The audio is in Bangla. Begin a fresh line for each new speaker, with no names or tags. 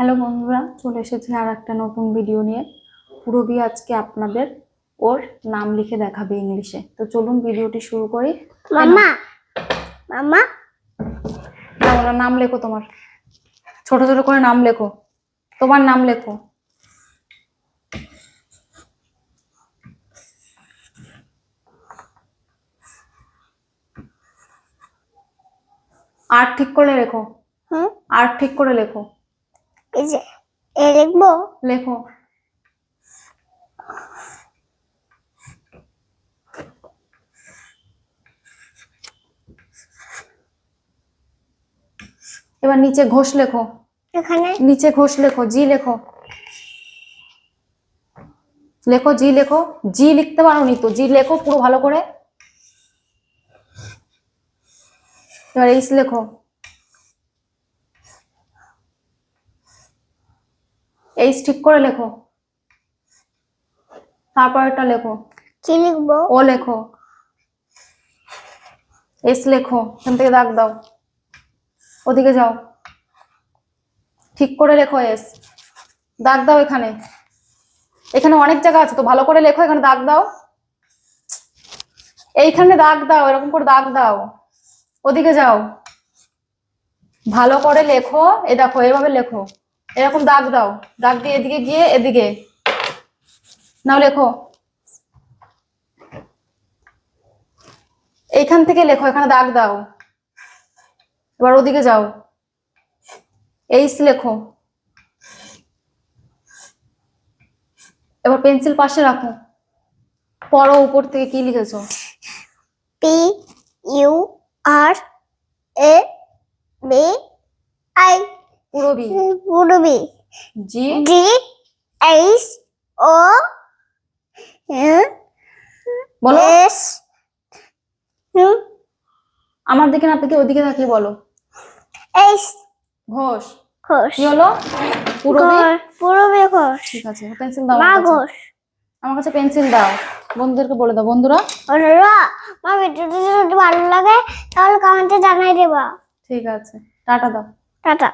হ্যালো বন্ধুরা চলে এসেছি আর একটা নতুন ভিডিও নিয়ে। পুরবি আজকে আপনাদের ওর নাম লিখে দেখাবে ইংলিশে। তো চলুন ভিডিওটি শুরু করি।
মামা মামা।
না, ওনার নাম লেখো তোমার। ছোট ছোট করে নাম লেখো। তোমার নাম লেখো। আর ঠিক করে লেখো।
হুম?
আর ঠিক করে লেখো।
লিখব?
লেখো। এবার নিচে ঘোষ লেখো।
এখানে?
নিচে ঘোষ লেখো জি লেখো। লেখো জি লেখো। জি লিখতে পারো নি তো জি লেখো পুরো ভালো করে। এবার এইস লেখো। এইস ঠিক করে লেখো। তারপর এটা লেখো।
কি লিখব?
ও লেখো। এস লেখো। এখান থেকে দাগ দাও। ওদিকে যাও। ঠিক করে লেখো এস দাগ দাও এখানে। এখানে অনেক জায়গা আছে তো ভালো করে লেখো এখানে দাগ দাও। এইখানে দাগ দাও এরকম করে দাগ দাও। ওদিকে যাও। ভালো করে লেখো। এ দেখো এভাবে লেখো। এরকম দাগ দাও। দাগ দিয়ে এদিকে গিয়ে এদিকে। নাও লেখো। এইখান থেকে লেখো, এখানে দাগ দাও। এবার ওদিকে যাও। এইস লেখো। এবার পেন্সিল পাশে রাখো। পড়ো উপর থেকে কি লিখেছো?
P U R A B
Purabi
Purabi
G
D H O
বলো।
এস
আমার দিকে না থেকে ওদিকে তাকিয়ে বলো।
এইচ
ঘোষ।
ঘোষ।
কি হলো? পুরবি
ঘোষ ঘোষ।
ঠিক আছে পেন্সিল দাও
মা ঘোষ।
আমার কাছে পেন্সিল দাও। বন্ধুদেরকে বলে দাও। বন্ধুরা?
বন্ধুরা মা ভিডিওটি যদি ভালো লাগে তাহলে কমেন্টে জানাই দেবা।
ঠিক আছে। টাটা দাও।
টাটা।